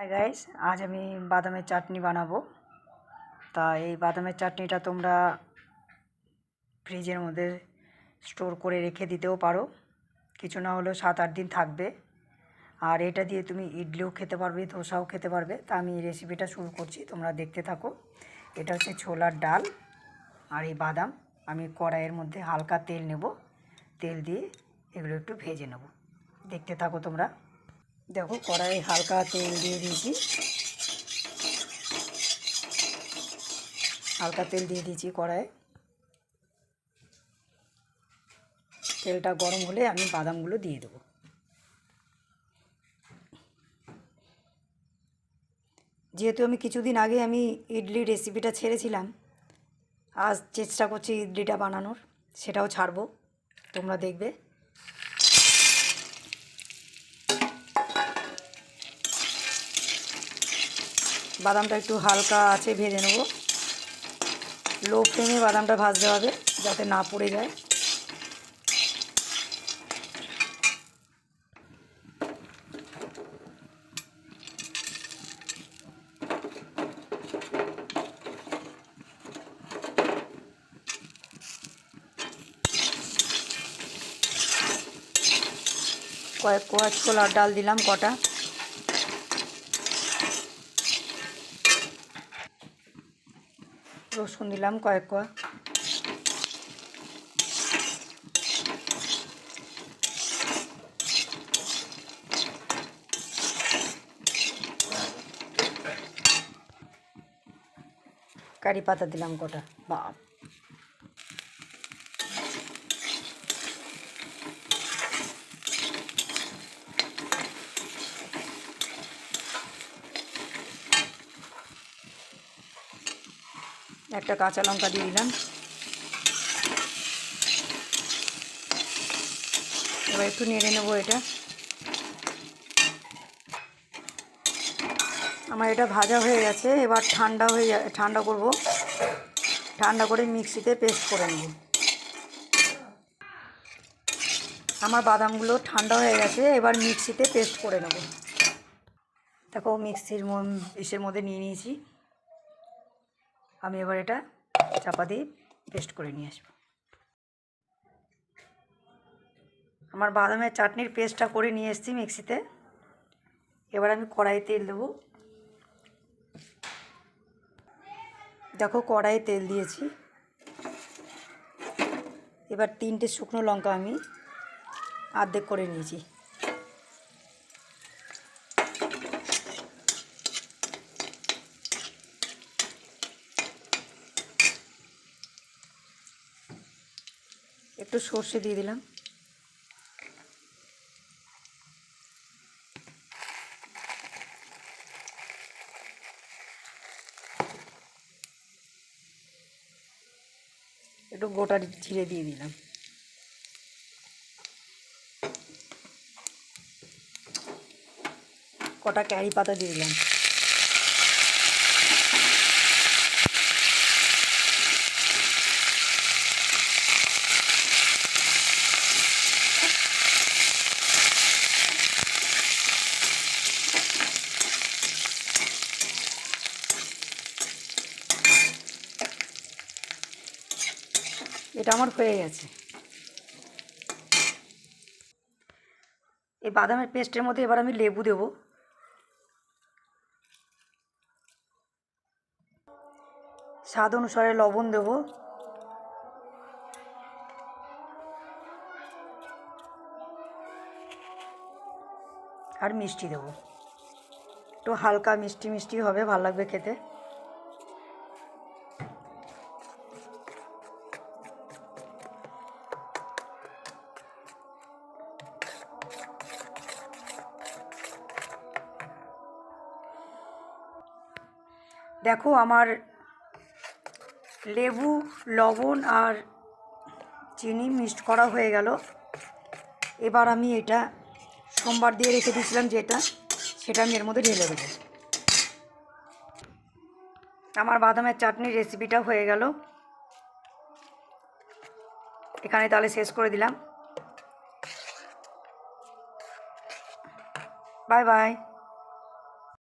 Hi guys আজ আমি বাদামের চাটনি বানাবো। তা এই বাদামের চাটনিটা তোমরা ফ্রিজের মধ্যে স্টোর করে রেখে দিতেও পারো। কিছু না হলেও সাত আট দিন থাকবে। আর এটা দিয়ে তুমি ইডলিও খেতে পারবে, ধোসাও খেতে পারবে। তা আমি এই রেসিপিটা শুরু করছি, তোমরা দেখতে থাকো। এটা হচ্ছে ছোলার ডাল আর এই বাদাম। আমি কড়াইয়ের মধ্যে হালকা তেল নেব। তেল দিয়ে এগুলো একটু ভেজে নেব। দেখতে থাকো তোমরা। দেখো কড়াই হালকা তেল দিয়ে দিয়েছি। হালকা তেল দিয়ে দিয়েছি কড়াই তেলটা গরম হলে আমি বাদামগুলো দিয়ে দেবো। যেহেতু আমি কিছুদিন আগে আমি ইডলি রেসিপিটা ছেড়েছিলাম, আজ চেষ্টা করছি ইডলিটা বানানোর, সেটাও ছাড়বো, তোমরা দেখবে। বাদামটা একটু হালকা আছে ভেজে নেব। লো ফ্লেমে বাদামটা ভাজতে হবে যাতে না পড়ে যায়। কয়েক কোয়া ছোলার ডাল দিলাম কটা। রসুন দিলাম কয়েক কোয়া। কারি পাতা দিলাম কটা বাপ। একটা কাঁচা লঙ্কা দিয়ে দিলাম। এবার একটু নেড়ে নেব এটা। আমার এটা ভাজা হয়ে গেছে, এবার ঠান্ডা হয়ে ঠান্ডা করব। ঠান্ডা করে মিক্সিতে পেস্ট করে নেব। আমার বাদামগুলো ঠান্ডা হয়ে গেছে, এবার মিক্সিতে পেস্ট করে নেব। দেখো, মিক্সির ইসের মধ্যে নিয়ে নিয়েছি। আমি এবার এটা চাপা দিয়ে পেস্ট করে নিয়ে আসব। আমার বাদামের চাটনির পেস্টটা করে নিয়ে এসেছি মিক্সিতে। এবার আমি কড়াইয়ে তেল দেবো। দেখো কড়াইয়ে তেল দিয়েছি। এবার তিনটে শুকনো লঙ্কা আমি আর্ধেক করে নিয়েছি। একটু সর্ষে দিয়ে দিলাম। একটু গোটা জিরে দিয়ে দিলাম। কটা ক্যারি পাতা দিয়ে দিলাম। এটা আমার হয়ে গেছে। এই বাদামের পেস্টের মধ্যে এবার আমি লেবু দেব। স্বাদ অনুসারে লবণ দেব। আর মিষ্টি দেব। একটু হালকা মিষ্টি মিষ্টি হবে, ভালো লাগবে খেতে। দেখো আমার লেবু, লবণ আর চিনি মিক্সড করা হয়ে গেল। এবার আমি এটা সোমবার দিয়ে রেখে দিয়েছিলাম যেটা, সেটা আমি এর মধ্যে ঢেলে দেবো। আমার বাদামের চাটনির রেসিপিটা হয়ে গেল। এখানে তাহলে শেষ করে দিলাম। Bye bye.